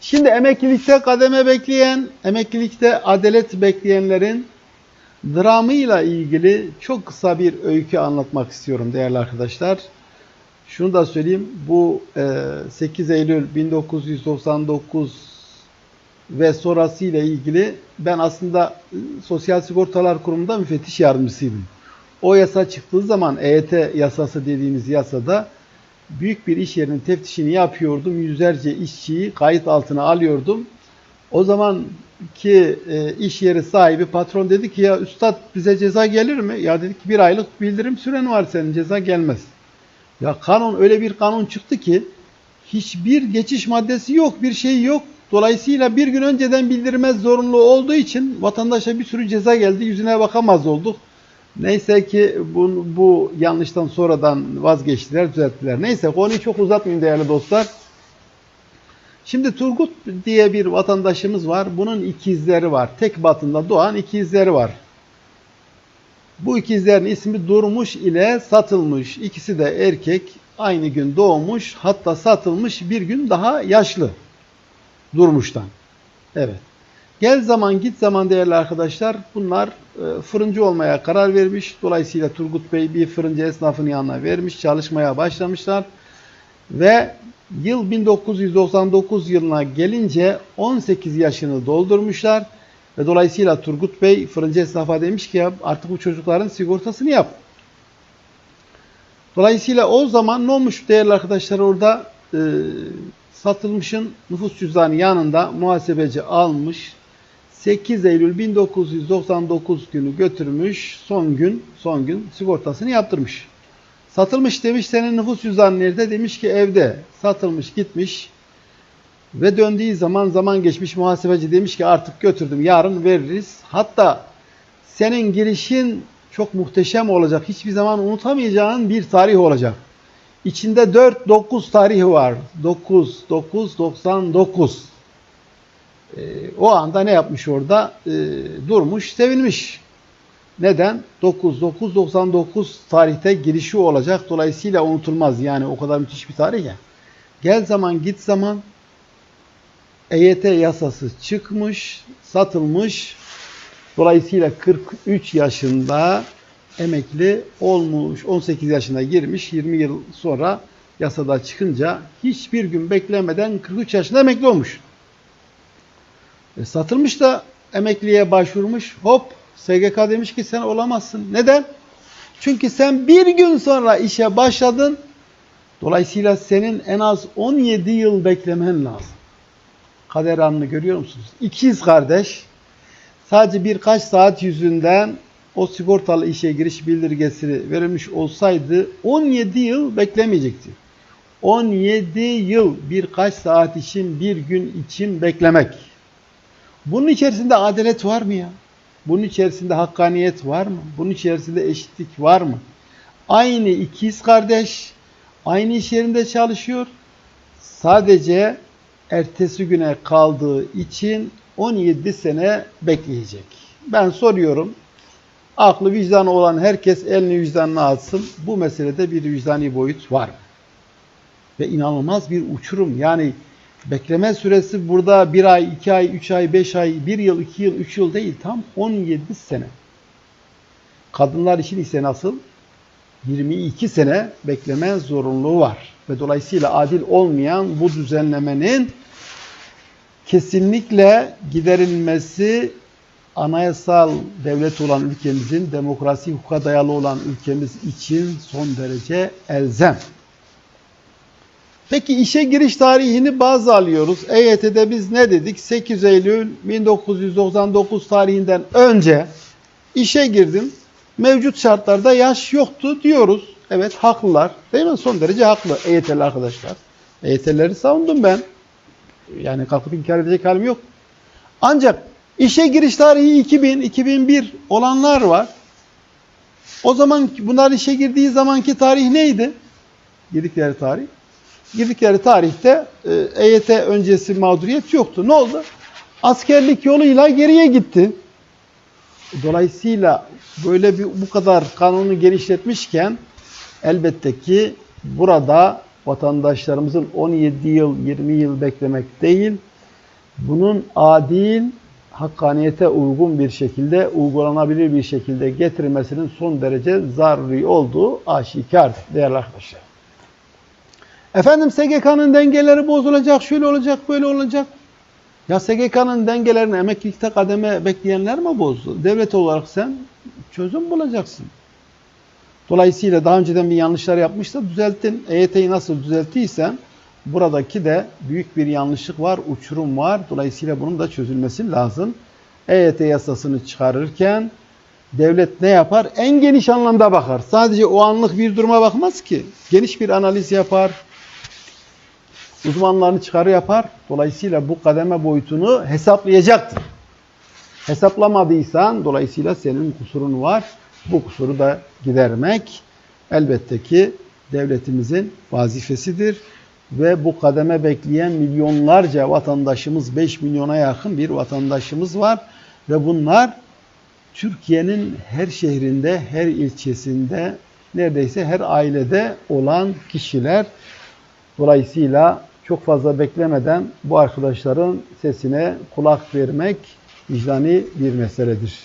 Şimdi emeklilikte kademe bekleyen, emeklilikte adalet bekleyenlerin dramıyla ilgili çok kısa bir öykü anlatmak istiyorum değerli arkadaşlar. Şunu da söyleyeyim. Bu e, 8 Eylül 1999 ve sonrası ile ilgili ben aslında e, Sosyal Sigortalar Kurumu'nda müfettiş yardımcısıydım. O yasa çıktığı zaman EYT yasası dediğimiz yasada büyük bir iş yerinin teftişini yapıyordum. Yüzlerce işçiyi kayıt altına alıyordum. O zaman ki e, iş yeri sahibi patron dedi ki ya üstad bize ceza gelir mi? Ya dedik bir aylık bildirim süren var senin ceza gelmez. Ya kanun öyle bir kanun çıktı ki hiçbir geçiş maddesi yok, bir şey yok. Dolayısıyla bir gün önceden bildirmez zorunlu olduğu için vatandaşa bir sürü ceza geldi. Yüzüne bakamaz olduk. Neyse ki bu, bu yanlıştan sonradan vazgeçtiler, düzelttiler. Neyse konuyu çok uzatmayayım değerli dostlar. Şimdi Turgut diye bir vatandaşımız var. Bunun ikizleri var. Tek batında doğan ikizleri var. Bu ikizlerin ismi Durmuş ile Satılmış. İkisi de erkek. Aynı gün doğmuş. Hatta satılmış bir gün daha yaşlı. Durmuş'tan. Evet. Gel zaman git zaman değerli arkadaşlar bunlar e, fırıncı olmaya karar vermiş. Dolayısıyla Turgut Bey bir fırıncı esnafının yanına vermiş. Çalışmaya başlamışlar. Ve yıl 1999 yılına gelince 18 yaşını doldurmuşlar. Ve dolayısıyla Turgut Bey fırıncı esnafa demiş ki ya artık bu çocukların sigortasını yap. Dolayısıyla o zaman ne olmuş değerli arkadaşlar orada e, satılmışın nüfus cüzdanı yanında muhasebeci almış. 8 Eylül 1999 günü götürmüş. Son gün, son gün sigortasını yaptırmış. Satılmış demiş senin nüfus cüzdanı nerede? Demiş ki evde. Satılmış gitmiş. Ve döndüğü zaman zaman geçmiş muhasebeci demiş ki artık götürdüm yarın veririz. Hatta senin girişin çok muhteşem olacak. Hiçbir zaman unutamayacağın bir tarih olacak. İçinde 4-9 tarihi var. 9, 9, 99. Ee, o anda ne yapmış orada? Ee, durmuş, sevinmiş. Neden? 9, 9, 99 tarihte girişi olacak. Dolayısıyla unutulmaz. Yani o kadar müthiş bir tarih ya. Gel zaman git zaman EYT yasası çıkmış, satılmış. Dolayısıyla 43 yaşında emekli olmuş. 18 yaşına girmiş. 20 yıl sonra yasada çıkınca hiçbir gün beklemeden 43 yaşında emekli olmuş. E, satılmış da emekliye başvurmuş. Hop SGK demiş ki sen olamazsın. Neden? Çünkü sen bir gün sonra işe başladın. Dolayısıyla senin en az 17 yıl beklemen lazım. Kader anını görüyor musunuz? İkiz kardeş sadece birkaç saat yüzünden o sigortalı işe giriş bildirgesi verilmiş olsaydı 17 yıl beklemeyecekti. 17 yıl birkaç saat için bir gün için beklemek. Bunun içerisinde adalet var mı ya? Bunun içerisinde hakkaniyet var mı? Bunun içerisinde eşitlik var mı? Aynı ikiz kardeş, aynı iş yerinde çalışıyor. Sadece ertesi güne kaldığı için 17 sene bekleyecek. Ben soruyorum. Aklı vicdanı olan herkes elini vicdanına atsın. Bu meselede bir vicdani boyut var. Ve inanılmaz bir uçurum. Yani bekleme süresi burada bir ay, iki ay, üç ay, beş ay, bir yıl, iki yıl, üç yıl değil. Tam 17 sene. Kadınlar için ise nasıl? 22 sene bekleme zorunluluğu var. Ve dolayısıyla adil olmayan bu düzenlemenin kesinlikle giderilmesi anayasal devlet olan ülkemizin, demokrasi hukuka dayalı olan ülkemiz için son derece elzem. Peki işe giriş tarihini baz alıyoruz. EYT'de biz ne dedik? 8 Eylül 1999 tarihinden önce işe girdim. Mevcut şartlarda yaş yoktu diyoruz. Evet haklılar. Değil mi? Son derece haklı EYT'li arkadaşlar. EYT'lileri savundum ben. Yani kalkıp inkar edecek halim yok. Ancak işe giriş tarihi 2000, 2001 olanlar var. O zaman bunlar işe girdiği zamanki tarih neydi? Girdikleri tarih. Girdikleri tarihte e, EYT öncesi mağduriyet yoktu. Ne oldu? Askerlik yoluyla geriye gitti. Dolayısıyla böyle bir bu kadar kanunu genişletmişken elbette ki burada vatandaşlarımızın 17 yıl, 20 yıl beklemek değil, bunun adil, hakkaniyete uygun bir şekilde, uygulanabilir bir şekilde getirilmesinin son derece zaruri olduğu aşikar değerli arkadaşlar. Efendim SGK'nın dengeleri bozulacak, şöyle olacak, böyle olacak. Ya SGK'nın dengelerini emeklilikte kademe bekleyenler mi bozdu? Devlet olarak sen çözüm bulacaksın. Dolayısıyla daha önceden bir yanlışlar yapmışsa düzelttin. EYT'yi nasıl düzelttiysen buradaki de büyük bir yanlışlık var, uçurum var. Dolayısıyla bunun da çözülmesi lazım. EYT yasasını çıkarırken devlet ne yapar? En geniş anlamda bakar. Sadece o anlık bir duruma bakmaz ki. Geniş bir analiz yapar. Uzmanlarını çıkarı yapar. Dolayısıyla bu kademe boyutunu hesaplayacaktır. Hesaplamadıysan dolayısıyla senin kusurun var. Bu kusuru da gidermek elbette ki devletimizin vazifesidir. Ve bu kademe bekleyen milyonlarca vatandaşımız, 5 milyona yakın bir vatandaşımız var. Ve bunlar Türkiye'nin her şehrinde, her ilçesinde, neredeyse her ailede olan kişiler. Dolayısıyla çok fazla beklemeden bu arkadaşların sesine kulak vermek vicdani bir meseledir.